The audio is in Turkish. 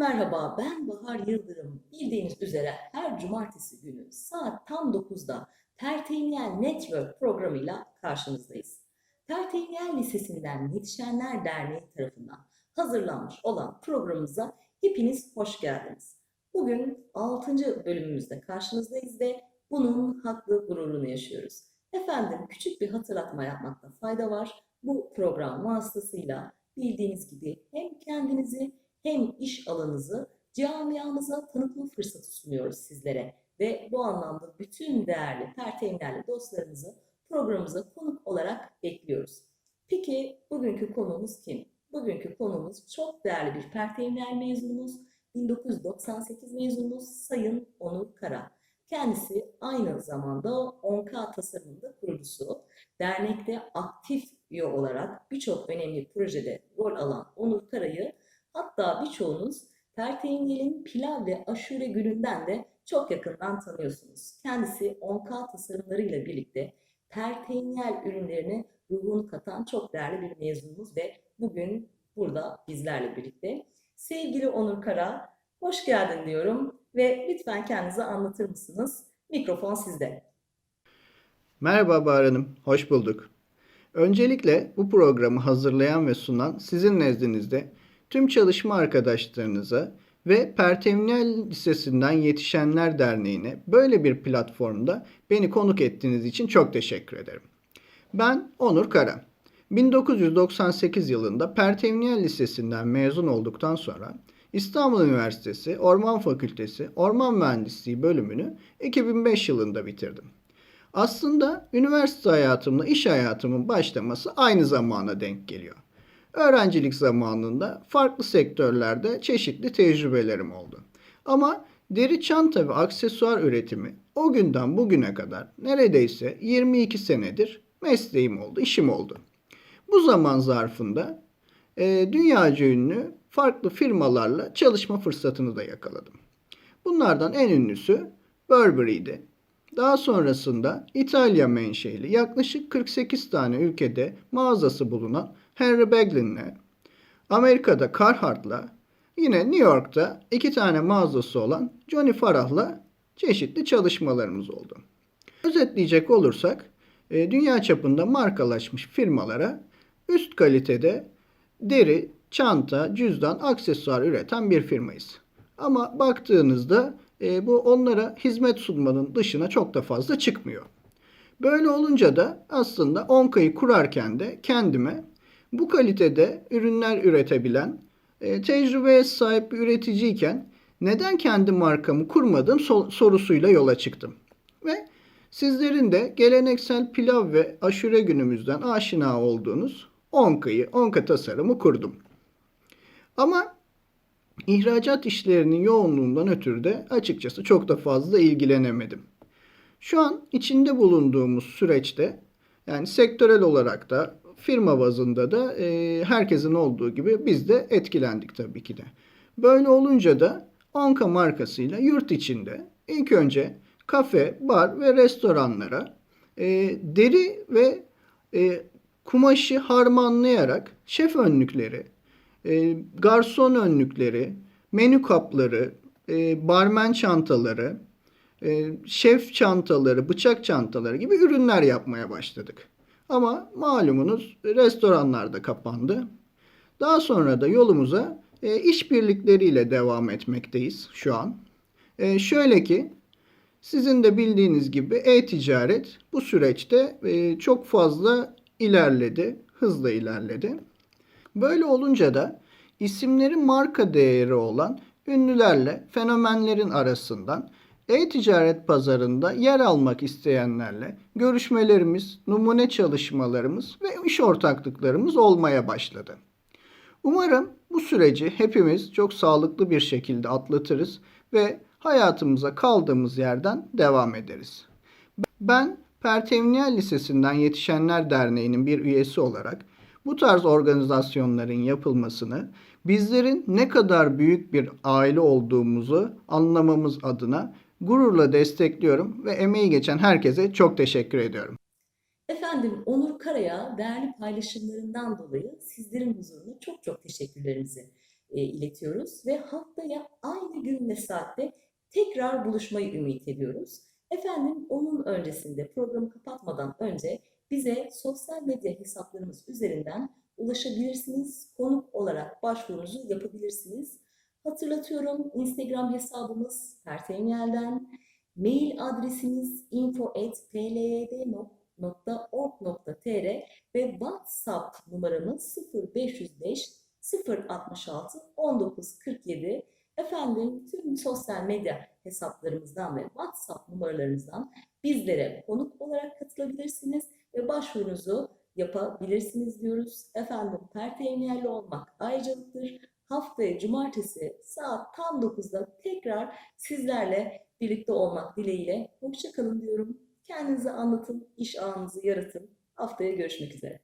merhaba, ben Bahar Yıldırım. Bildiğiniz üzere her cumartesi günü saat tam 9'da Perteyniyel Network programıyla karşınızdayız. Perteyniyel Lisesi'nden Yetişenler Derneği tarafından hazırlanmış olan programımıza hepiniz hoş geldiniz. Bugün 6. bölümümüzde karşınızdayız ve bunun haklı gururunu yaşıyoruz. Efendim küçük bir hatırlatma yapmakta fayda var. Bu program vasıtasıyla bildiğiniz gibi hem kendinizi hem iş alanınızı camiamıza tanıtma fırsatı sunuyoruz sizlere. Ve bu anlamda bütün değerli perteynlerle dostlarımızı programımıza konuk olarak bekliyoruz. Peki bugünkü konuğumuz kim? Bugünkü konuğumuz çok değerli bir perteynler mezunumuz, 1998 mezunumuz Sayın Onur Kara. Kendisi aynı zamanda 10K tasarımında kurucusu. Dernekte aktif üye olarak birçok önemli projede rol alan Onur Kara'yı Hatta birçoğunuz Perteyniyel'in pilav ve aşure gününden de çok yakından tanıyorsunuz. Kendisi 10K tasarımlarıyla birlikte Perteyniyel ürünlerine ruhunu katan çok değerli bir mezunumuz ve bugün burada bizlerle birlikte. Sevgili Onur Kara, hoş geldin diyorum ve lütfen kendinizi anlatır mısınız? Mikrofon sizde. Merhaba Bahar Hanım, hoş bulduk. Öncelikle bu programı hazırlayan ve sunan sizin nezdinizde tüm çalışma arkadaşlarınıza ve Perteminal Lisesi'nden Yetişenler Derneği'ne böyle bir platformda beni konuk ettiğiniz için çok teşekkür ederim. Ben Onur Kara. 1998 yılında Perteminal Lisesi'nden mezun olduktan sonra İstanbul Üniversitesi Orman Fakültesi Orman Mühendisliği bölümünü 2005 yılında bitirdim. Aslında üniversite hayatımla iş hayatımın başlaması aynı zamana denk geliyor. Öğrencilik zamanında farklı sektörlerde çeşitli tecrübelerim oldu. Ama deri çanta ve aksesuar üretimi o günden bugüne kadar neredeyse 22 senedir mesleğim oldu, işim oldu. Bu zaman zarfında e, dünyaca ünlü farklı firmalarla çalışma fırsatını da yakaladım. Bunlardan en ünlüsü Burberry'di. Daha sonrasında İtalya menşeli yaklaşık 48 tane ülkede mağazası bulunan Henry Beglin'le, Amerika'da Carhartt'la, yine New York'ta iki tane mağazası olan Johnny Farah'la çeşitli çalışmalarımız oldu. Özetleyecek olursak, e, dünya çapında markalaşmış firmalara üst kalitede deri, çanta, cüzdan, aksesuar üreten bir firmayız. Ama baktığınızda e, bu onlara hizmet sunmanın dışına çok da fazla çıkmıyor. Böyle olunca da aslında Onka'yı kurarken de kendime bu kalitede ürünler üretebilen, e, tecrübeye sahip bir üreticiyken neden kendi markamı kurmadım sorusuyla yola çıktım. Ve sizlerin de geleneksel pilav ve aşure günümüzden aşina olduğunuz Onka'yı, Onka tasarımı kurdum. Ama ihracat işlerinin yoğunluğundan ötürü de açıkçası çok da fazla ilgilenemedim. Şu an içinde bulunduğumuz süreçte yani sektörel olarak da firma bazında da e, herkesin olduğu gibi biz de etkilendik tabii ki de. Böyle olunca da Onka markasıyla yurt içinde ilk önce kafe, bar ve restoranlara e, deri ve e, kumaşı harmanlayarak şef önlükleri, e, garson önlükleri, menü kapları, e, barmen çantaları, e, şef çantaları, bıçak çantaları gibi ürünler yapmaya başladık. Ama malumunuz restoranlar da kapandı. Daha sonra da yolumuza e, işbirlikleriyle devam etmekteyiz şu an. E, şöyle ki sizin de bildiğiniz gibi e-ticaret bu süreçte e, çok fazla ilerledi, hızla ilerledi. Böyle olunca da isimleri marka değeri olan ünlülerle fenomenlerin arasından e-ticaret pazarında yer almak isteyenlerle görüşmelerimiz, numune çalışmalarımız ve iş ortaklıklarımız olmaya başladı. Umarım bu süreci hepimiz çok sağlıklı bir şekilde atlatırız ve hayatımıza kaldığımız yerden devam ederiz. Ben Pertevniyel Lisesi'nden Yetişenler Derneği'nin bir üyesi olarak bu tarz organizasyonların yapılmasını bizlerin ne kadar büyük bir aile olduğumuzu anlamamız adına gururla destekliyorum ve emeği geçen herkese çok teşekkür ediyorum. Efendim Onur Kara'ya değerli paylaşımlarından dolayı sizlerin huzuruna çok çok teşekkürlerimizi e, iletiyoruz ve haftaya aynı gün ve saatte tekrar buluşmayı ümit ediyoruz. Efendim onun öncesinde programı kapatmadan önce bize sosyal medya hesaplarımız üzerinden ulaşabilirsiniz. Konuk olarak başvurunuzu yapabilirsiniz. Hatırlatıyorum Instagram hesabımız Pertemniyel'den, mail adresimiz info.plyd.org.tr ve WhatsApp numaramız 0505 066 1947. Efendim tüm sosyal medya hesaplarımızdan ve WhatsApp numaralarımızdan bizlere konuk olarak katılabilirsiniz ve başvurunuzu yapabilirsiniz diyoruz. Efendim pertemniyelli olmak ayrıcalıktır. Haftaya cumartesi saat tam 9'da tekrar sizlerle birlikte olmak dileğiyle. Hoşçakalın diyorum. Kendinize anlatın, iş ağınızı yaratın. Haftaya görüşmek üzere.